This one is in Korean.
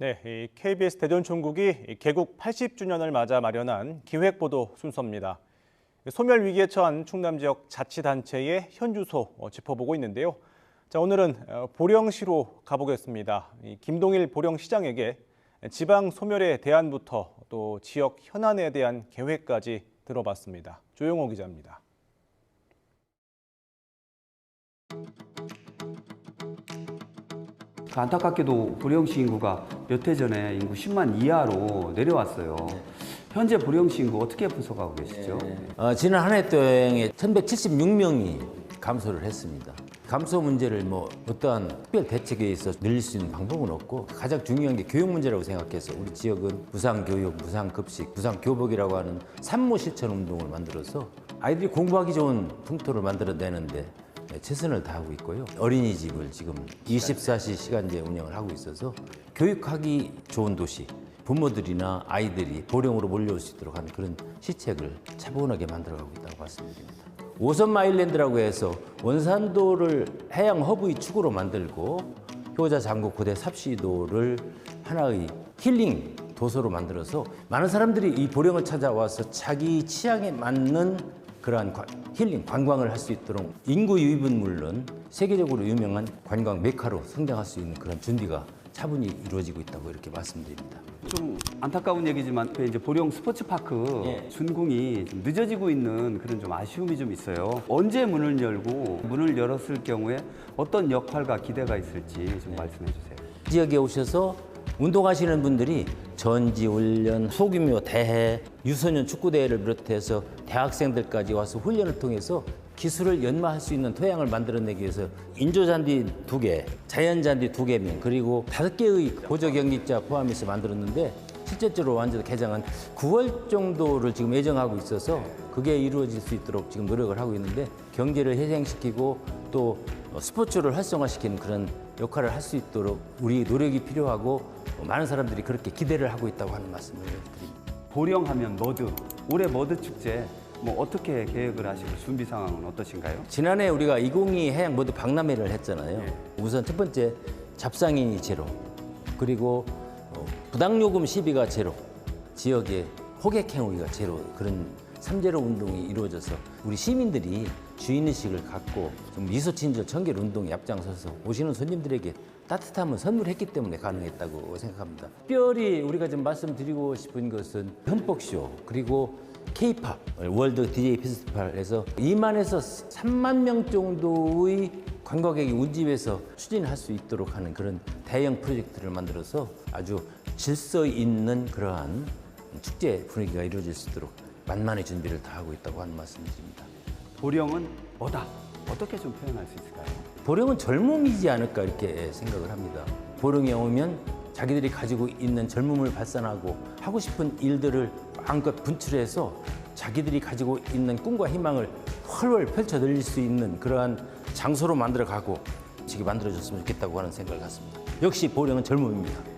네, 이 KBS 대전총국이 이 개국 80주년을 맞아 마련한 기획보도 순서입니다. 소멸 위기에 처한 충남 지역 자치단체의 현주소 어, 짚어보고 있는데요. 자, 오늘은 어, 보령시로 가보겠습니다. 이 김동일 보령시장에게 지방 소멸의 대안부터 또 지역 현안에 대한 계획까지 들어봤습니다. 조용호 기자입니다. 그 안타깝게도 보령시 인구가 몇 해 전에 인구 10만 이하로 내려왔어요. 현재 보령시 인구 어떻게 분석하고 계시죠? 어, 지난 한 해 동안에 1176명이 감소를 했습니다. 감소 문제를 뭐 어떠한 특별 대책에 의해서 늘릴 수 있는 방법은 없고 가장 중요한 게 교육 문제라고 생각해서 우리 지역은 무상 교육, 무상 급식, 무상 교복이라고 하는 산모 실천 운동을 만들어서 아이들이 공부하기 좋은 풍토를 만들어내는데 네, 최선을 다하고 있고요. 어린이집을 지금 24시 시간제 운영을 하고 있어서 교육하기 좋은 도시, 부모들이나 아이들이 보령으로 몰려올 수 있도록 하는 그런 시책을 차분하게 만들어가고 있다고 말씀드립니다. 오선 마일랜드라고 해서 원산도를 해양 허브의 축으로 만들고 효자 장국 고대 삽시도를 하나의 힐링 도서로 만들어서 많은 사람들이 이 보령을 찾아와서 자기 취향에 맞는 그러한 관- 힐링 관광을 할 수 있도록 인구 유입은 물론 세계적으로 유명한 관광 메카로 성장할 수 있는 그런 준비가 차분히 이루어지고 있다고 이렇게 말씀드립니다. 좀 안타까운 얘기지만 그 이제 보령 스포츠파크 예. 준공이 좀 늦어지고 있는 그런 좀 아쉬움이 좀 있어요. 언제 문을 열고 문을 열었을 경우에 어떤 역할과 기대가 있을지 좀 말씀해 주세요. 지역에 오셔서 운동하시는 분들이 전지 훈련, 소규모 대회, 유소년 축구 대회를 비롯해서 대학생들까지 와서 훈련을 통해서 기술을 연마할 수 있는 토양을 만들어내기 위해서 인조 잔디 두 개, 자연 잔디 두 개명 그리고 다섯 개의 보조 경기자 포함해서 만들었는데 실제적으로 완전 개장한 9월 정도를 지금 예정하고 있어서 그게 이루어질 수 있도록 지금 노력을 하고 있는데 경제를 해생시키고 또 스포츠를 활성화시키는 그런 역할을 할 수 있도록 우리 노력이 필요하고 많은 사람들이 그렇게 기대를 하고 있다고 하는 말씀을 드립니다. 보령하면 머드 올해 머드 축제 뭐 어떻게 계획을 하시고 준비 상황은 어떠신가요? 지난해 우리가 2022 해양 모두 박람회를 했잖아요. 우선 첫 번째 잡상인이 제로, 그리고 어, 부당요금 시비가 제로, 지역의 호객 행위가 제로 그런 삼제로 운동이 이루어져서 우리 시민들이 주인의식을 갖고 좀 미소친절 청결 운동에 앞장서서 오시는 손님들에게 따뜻함을 선물했기 때문에 가능했다고 생각합니다. 특별히 우리가 좀 말씀드리고 싶은 것은 흠뻑쇼 그리고 K-팝 월드 DJ 페스티벌에서 2만에서 3만 명 정도의 관광객이 운집해서 추진할 수 있도록 하는 그런 대형 프로젝트를 만들어서 아주 질서 있는 그러한 축제 분위기가 이루어질 수 있도록 만만의 준비를 다 하고 있다고 하는 말씀드립니다. 보령은 뭐다? 어떻게 좀 표현할 수 있을까요? 보령은 젊음이지 않을까 이렇게 생각을 합니다. 보령에 오면 자기들이 가지고 있는 젊음을 발산하고 하고 싶은 일들을 마음껏 분출해서 자기들이 가지고 있는 꿈과 희망을 훨훨 펼쳐 늘릴 수 있는 그러한 장소로 만들어 가고 지금 만들어줬으면 좋겠다고 하는 생각을 갖습니다. 역시 보령은 젊음입니다.